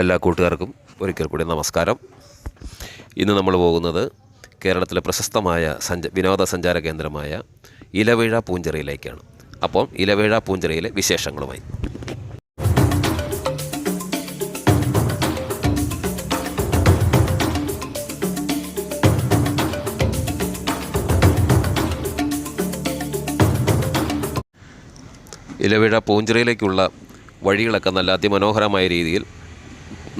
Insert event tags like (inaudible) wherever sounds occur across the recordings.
എല്ലാ കൂട്ടുകാർക്കും ഒരിക്കൽ കൂടി നമസ്കാരം. ഇന്ന് നമ്മൾ പോകുന്നത് കേരളത്തിലെ പ്രശസ്തമായ സഞ്ച വിനോദസഞ്ചാര കേന്ദ്രമായ ഇലവീഴ പൂഞ്ചിറയിലേക്കാണ്. അപ്പം ഇലവീഴ പൂഞ്ചിറയിലെ വിശേഷങ്ങളുമായി. ഇലവീഴ പൂഞ്ചിറയിലേക്കുള്ള വഴികളൊക്കെ നല്ല അതിമനോഹരമായ രീതിയിൽ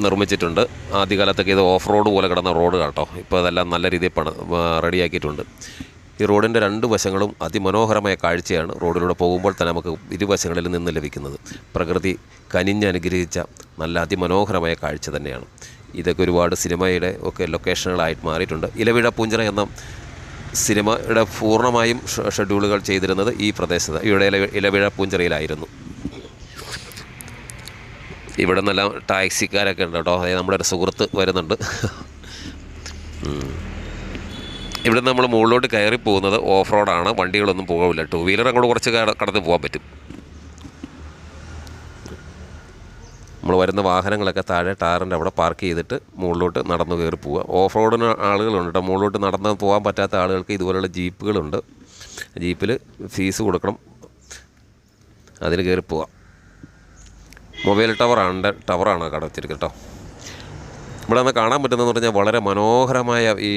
നിർമ്മിച്ചിട്ടുണ്ട്. ആദ്യകാലത്തൊക്കെ ഇത് ഓഫ് റോഡ് പോലെ കിടന്ന റോഡ് കേട്ടോ. ഇപ്പോൾ അതെല്ലാം നല്ല രീതിയിൽ പണ റെഡിയാക്കിയിട്ടുണ്ട്. ഈ റോഡിന്റെ രണ്ട് വശങ്ങളും അതിമനോഹരമായ കാഴ്ചയാണ് റോഡിലൂടെ പോകുമ്പോൾ തന്നെ നമുക്ക് ഇരുവശങ്ങളിൽ നിന്ന് ലഭിക്കുന്നത്. പ്രകൃതി കനിഞ്ഞനുഗ്രഹിച്ച നല്ല അതിമനോഹരമായ കാഴ്ച തന്നെയാണ്. ഇതൊക്കെ ഒരുപാട് സിനിമയുടെ ഒക്കെ ലൊക്കേഷനുകളായിട്ട് മാറിയിട്ടുണ്ട്. ഇലവിഴ പൂഞ്ചിറ എന്ന സിനിമയുടെ പൂർണമായും ഷെഡ്യൂളുകൾ ചെയ്തിരുന്നത് ഈ പ്രദേശത്ത് ഇവിടെ ഇല ഇലവിഴ പൂഞ്ചിറയിലായിരുന്നു. ഇവിടെ നല്ല ടാക്സിക്കാരൊക്കെ ഉണ്ട് കേട്ടോ. അതായത് നമ്മുടെ ഒരു സുഹൃത്ത് വരുന്നുണ്ട്. ഇവിടെ നമ്മൾ മുകളിലോട്ട് കയറി പോകുന്നത് ഓഫ് റോഡാണ് വണ്ടികളൊന്നും പോകില്ല ടൂ വീലർ അങ്ങോട്ട് കുറച്ച് കടന്ന് പോകാൻ പറ്റും. നമ്മൾ വരുന്ന വാഹനങ്ങളൊക്കെ താഴെ ടാറിന്റെ അവിടെ പാർക്ക് ചെയ്തിട്ട് മുകളിലോട്ട് നടന്നു കയറി പോവുക. ഓഫ് റോഡിന് ആളുകളുണ്ട് കേട്ടോ. മുകളിലോട്ട് നടന്ന് പോകാൻ പറ്റാത്ത ആളുകൾക്ക് ഇതുപോലുള്ള ജീപ്പുകളുണ്ട്. ജീപ്പിൽ ഫീസ് കൊടുക്കണം. അതിൽ കയറി പോവാം. മൊബൈൽ ടവറാണ് ടവറാണ് കട വെച്ചിരിക്കുന്നത് കേട്ടോ. ഇവിടെ നിന്ന് കാണാൻ പറ്റുന്നതെന്ന് പറഞ്ഞാൽ വളരെ മനോഹരമായ ഈ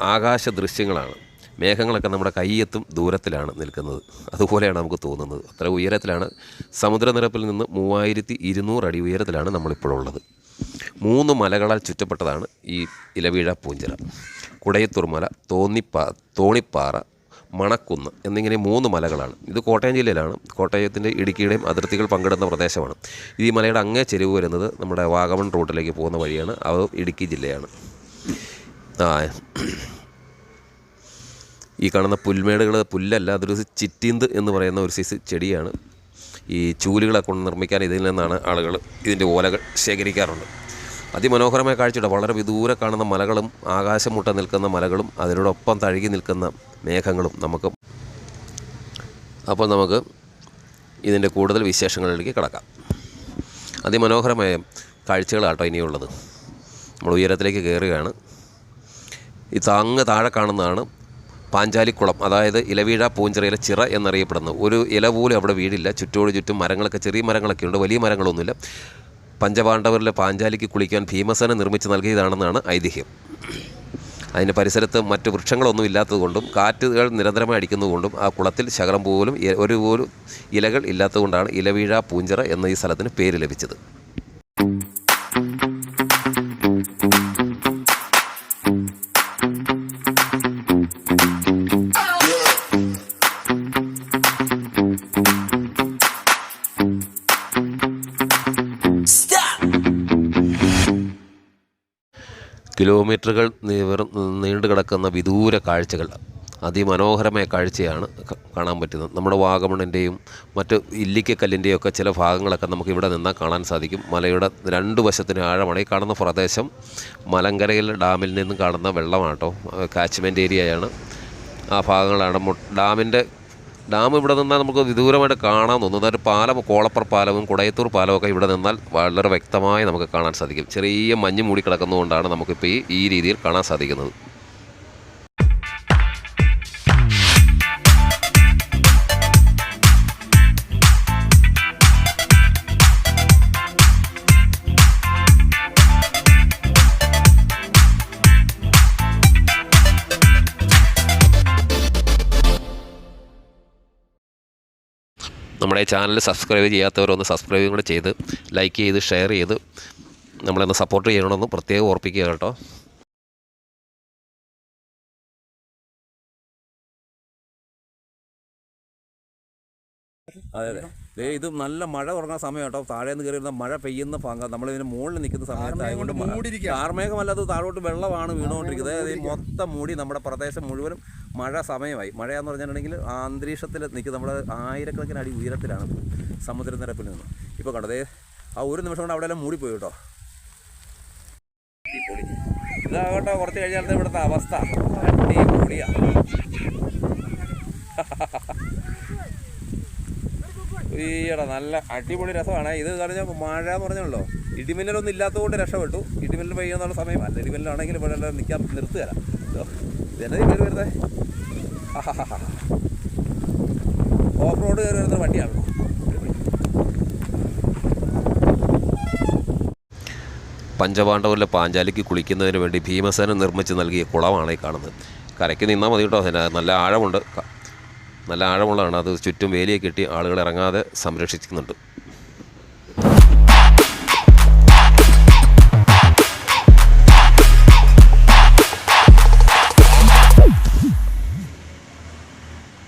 ആകാശ ദൃശ്യങ്ങളാണ്. മേഘങ്ങളൊക്കെ നമ്മുടെ കയ്യെത്തും ദൂരത്തിലാണ് നിൽക്കുന്നത്. അതുപോലെയാണ് നമുക്ക് തോന്നുന്നത്. അത്ര ഉയരത്തിലാണ്. സമുദ്രനിരപ്പിൽ നിന്ന് മൂവായിരത്തി ഇരുന്നൂറ് അടി ഉയരത്തിലാണ് നമ്മളിപ്പോഴുള്ളത് മൂന്ന് മലകളാൽ ചുറ്റപ്പെട്ടതാണ് ഈ ഇലവീഴ പൂഞ്ചിറ. കുടയത്തൂർ മല തോന്നിപ്പാ തോണിപ്പാറ മണക്കുന്ന് എന്നിങ്ങനെ മൂന്ന് മലകളാണ്. ഇത് കോട്ടയം ജില്ലയിലാണ്. കോട്ടയത്തിന്റെ ഇടുക്കിയുടെയും അതിർത്തികൾ പങ്കിടുന്ന പ്രദേശമാണ്. ഈ മലയുടെ അങ്ങേ ചെരിവ് വരുന്നത് നമ്മുടെ വാഗമൺ റൂട്ടിലേക്ക് പോകുന്ന വഴിയാണ്. അത് ഇടുക്കി ജില്ലയാണ്. ഈ കാണുന്ന പുൽമേടുകൾ പുല്ലല്ല അതൊരു ചിറ്റീന്ത് എന്ന് പറയുന്ന ഒരു സൈസ് ചെടിയാണ്. ഈ ചൂലുകളെ കൊണ്ട് നിർമ്മിക്കാൻ ഇതിൽ നിന്നാണ് ആളുകൾ ഇതിന്റെ ഓലകൾ ശേഖരിക്കാറുണ്ട് അതിമനോഹരമായ കാഴ്ചയുടെ വളരെ വിദൂരെ കാണുന്ന മലകളും ആകാശമുട്ട നിൽക്കുന്ന മലകളും അതിനോടൊപ്പം തഴുകി നിൽക്കുന്ന മേഘങ്ങളും നമുക്ക്. അപ്പോൾ നമുക്ക് ഇതിന്റെ കൂടുതൽ വിശേഷങ്ങളിലേക്ക് കിടക്കാം. അതിമനോഹരമായ കാഴ്ചകളാട്ടോ ഇനിയുള്ളത്. നമ്മൾ ഉയരത്തിലേക്ക് കയറുകയാണ്. ഈ താങ്ങ് താഴെ കാണുന്നതാണ് പാഞ്ചാലിക്കുളം. അതായത് ഇലവീഴ പൂഞ്ചിറയിലെ ചിറ എന്നറിയപ്പെടുന്നത് ഒരു ഇല പോലും അവിടെ വീടില്ല. ചുറ്റോട് ചുറ്റും മരങ്ങളൊക്കെ ചെറിയ മരങ്ങളൊക്കെ ഉണ്ട്. വലിയ മരങ്ങളൊന്നുമില്ല. പഞ്ചപാണ്ഡവരിലെ പാഞ്ചാലിക്ക് കുളിക്കാൻ ഭീമസേന നിർമ്മിച്ച് നൽകിയതാണെന്നാണ് ഐതിഹ്യം. അതിന്റെ പരിസരത്ത് മറ്റ് വൃക്ഷങ്ങളൊന്നും ഇല്ലാത്തതുകൊണ്ടും കാറ്റുകൾ നിരന്തരമായി അടിക്കുന്നതുകൊണ്ടും ആ കുളത്തിൽ ശകലം പോലും ഒരു പോലും ഇലകൾ ഇല്ലാത്തതുകൊണ്ടാണ് ഇലവീഴ പൂഞ്ചിറ എന്ന ഈ സ്ഥലത്തിന് പേര് ലഭിച്ചത്. കിലോമീറ്ററുകൾ നീണ്ടു കിടക്കുന്ന വിദൂര കാഴ്ചകൾ. അതിമനോഹരമായ കാഴ്ചയാണ് കാണാൻ പറ്റുന്നത്. നമ്മുടെ വാഗമണിന്റെയും മറ്റ് ഇല്ലിക്കക്കല്ലിന്റെയും ഒക്കെ ചില ഭാഗങ്ങളൊക്കെ നമുക്ക് ഇവിടെ നിന്നാൽ കാണാൻ സാധിക്കും. മലയുടെ രണ്ട് വശത്തിന് ആഴമാണ്. ഈ കാണുന്ന പ്രദേശം മലങ്കരയിൽ ഡാമിൽ നിന്നും കാണുന്ന വെള്ളമാണ് കേട്ടോ കാച്ച്മെന്റ് ഏരിയയാണ്. ആ ഭാഗങ്ങളാണ്. ഡാമിന്റെ ഡാം ഇവിടെ നിന്നാൽ നമുക്ക് വിദൂരമായിട്ട് കാണാൻ തോന്നുന്നു അതൊരു പാലം കോളപ്പർ പാലവും കുടയത്തൂർ പാലവും ഒക്കെ ഇവിടെ നിന്നാൽ വളരെ വ്യക്തമായി നമുക്ക് കാണാൻ സാധിക്കും. ചെറിയ മഞ്ഞ് മൂടി കിടക്കുന്നതുകൊണ്ടാണ് നമുക്കിപ്പോൾ ഈ ഈ രീതിയിൽ കാണാൻ സാധിക്കുന്നത്. നമ്മുടെ ഈ ചാനൽ സബ്സ്ക്രൈബ് ചെയ്യാത്തവരൊന്ന് സബ്സ്ക്രൈബും കൂടെ ചെയ്ത് ലൈക്ക് ചെയ്ത് ഷെയർ ചെയ്ത് നമ്മളൊന്ന് സപ്പോർട്ട് ചെയ്യണമെന്ന് പ്രത്യേകം ഓർപ്പിക്കുക കേട്ടോ. അതെ അതെ. ദേ ഇത് നല്ല മഴ തുടങ്ങുന്ന സമയം കേട്ടോ. താഴെ നിന്ന് കയറി വരുന്ന മഴ പെയ്യുന്ന ഭാഗം നമ്മൾ ഇതിന് മുകളിൽ നിൽക്കുന്ന സമയത്തായതുകൊണ്ട് മൂടിയിരിക്കുക ആർമേഘമല്ലാത്ത താഴോട്ട് വെള്ളമാണ് വീണുകൊണ്ടിരിക്കുന്നത്. അതായത് മൊത്തം മൂടി നമ്മുടെ പ്രദേശം മുഴുവനും മഴ സമയമായി. മഴയെന്ന് പറഞ്ഞിട്ടുണ്ടെങ്കിൽ അന്തരീക്ഷത്തിൽ നിൽക്കുക നമ്മൾ ആയിരക്കണക്കിന് അടി ഉയരത്തിലാണ് സമുദ്രനിരപ്പിൽ നിന്ന്. ഇപ്പോൾ കണ്ടതേ ആ ഒരു നിമിഷം കൊണ്ട് അവിടെയെല്ലാം മൂടിപ്പോയി കേട്ടോ. ഇതാകട്ടെ കുറച്ച് കഴിഞ്ഞാൽ ഇവിടുത്തെ അവസ്ഥ. അടിപൊളിയാ. ഈയടാ നല്ല അടിപൊളി രസമാണ്. ഇത് പറഞ്ഞാൽ മഴ എന്ന് പറഞ്ഞല്ലോ. ഇടിമിന്നലൊന്നും ഇല്ലാത്തതുകൊണ്ട് രക്ഷപ്പെട്ടു. ഇടിമിന്നൽ പെയ്യുന്നുള്ള സമയം അല്ല ഇടിമിന്നലാണെങ്കിൽ ഇവിടെ നിൽക്കാൻ നിർത്തുകയല്ല. ഇതെന്നെ വരുന്നത് (laughs) ഓഫ് റോഡ് കയറി വരുന്ന വണ്ടിയാണ്. പഞ്ചപാണ്ഡവരിലെ പാഞ്ചാലിക്ക് കുളിക്കുന്നതിന് വേണ്ടി ഭീമസേന നിർമ്മിച്ച് നൽകിയ കുളമാണ് ഈ കാണുന്നത്. കരയ്ക്ക് നിന്നാൽ മതി കേട്ടോ. നല്ല ആഴമുണ്ട്. നല്ല ആഴമുള്ളതാണ്. അത് ചുറ്റും വേലിയെ കെട്ടി ആളുകൾ ഇറങ്ങാതെ സംരക്ഷിക്കുന്നുണ്ട്.